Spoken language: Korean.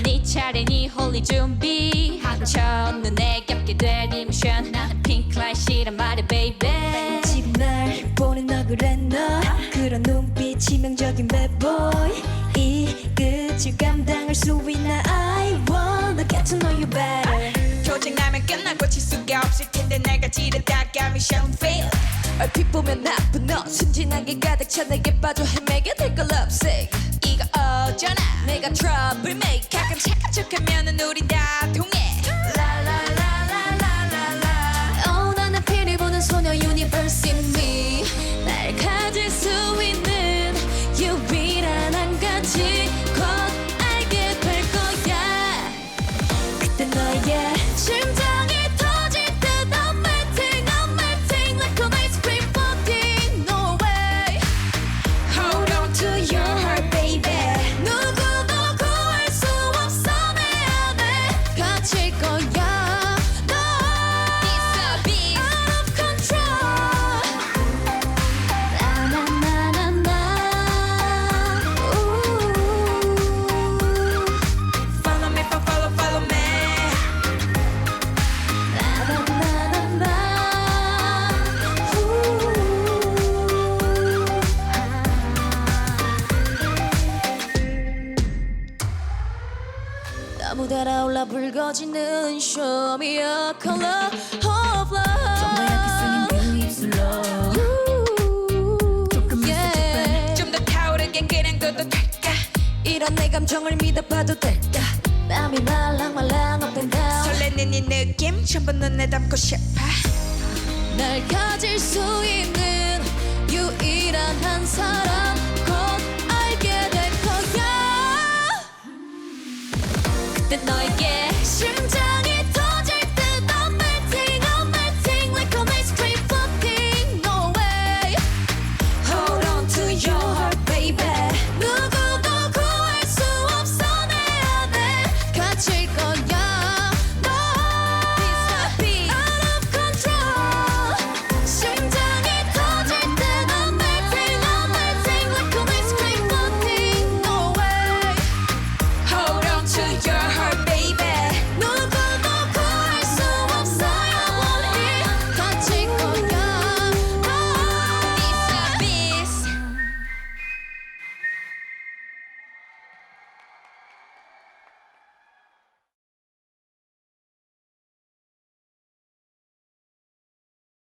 네 차례니 홀리 준비. 첫눈에 겹게 될 이모션. 난 핑크라이시란 말이야 baby. 지금 날 보는 너 그래 너 그런 눈빛 치명적인 bad boy. 이 끝을 감당할 수 있나? I wanna get to know you better. 교정하면 끝나고 칠 수가 없을 텐데 내가 지르다 가 미션 fail. 얼핏 보면 나쁜 너 순진하게 가득 차 내게 빠져 헤매게 될걸 lovesick 이거 어쩌나? 내가 trouble make. 가끔 착한 척하면은 우린 다 통해 Chicago. 달아올라 붉어지는 Show me a color of love 좀더 얇게 쓰는 그 입술로. 조금만 yeah. 좀더 타오르게 그냥 둬도 될까? 이런 내 감정을 믿어봐도 될까? 땀이 말랑말랑 up and down 설레는 이 느낌 전부 눈에 담고 싶어. 날 가질 수 있는 유일한 한 사람